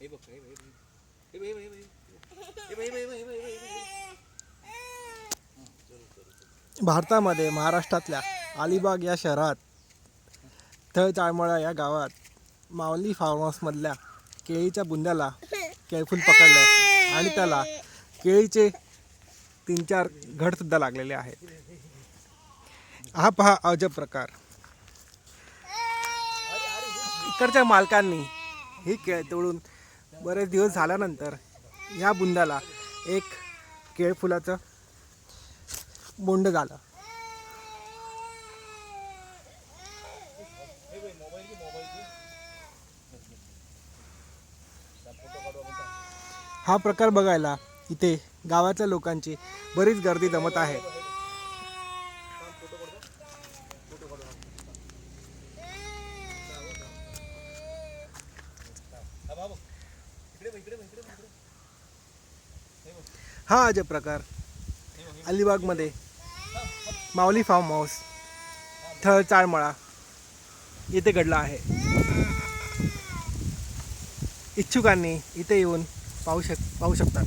हे बघ हे बघ, हे बघ. हे बघ, हे बघ, हे बघ, हे बघ. हे बघ, भारतामध्ये महाराष्ट्रातल्या अलिबाग या शहरात तळ चाळमळा या गावात माऊली फार्म हाऊसमधल्या केळीच्या बुंद्याला केळफूल पकडलं आहे आणि त्याला केळीचे तीन चार घडसुद्धा लागलेले आहेत हा पहा अजब प्रकार इकडच्या मालकांनी ही केळ तोडून बरेच दिवस झाल्यानंतर ह्या बुंदाला एक केळफुलाचं बोंड झालं. हा प्रकार बघायला इथे गावातल्या लोकांची बरीच गर्दी जमत आहे हा, बघ, बघ. इकडे बघ, इकडे बघ, इकडे बघ, इकडे बघ. हा अजब प्रकार. अलिबागमध्ये. Mauli farm house. थळ चाळमळा. येथे घडला आहे. इच्छुकांनी इथे येऊन पाहू शक पाहू शकतात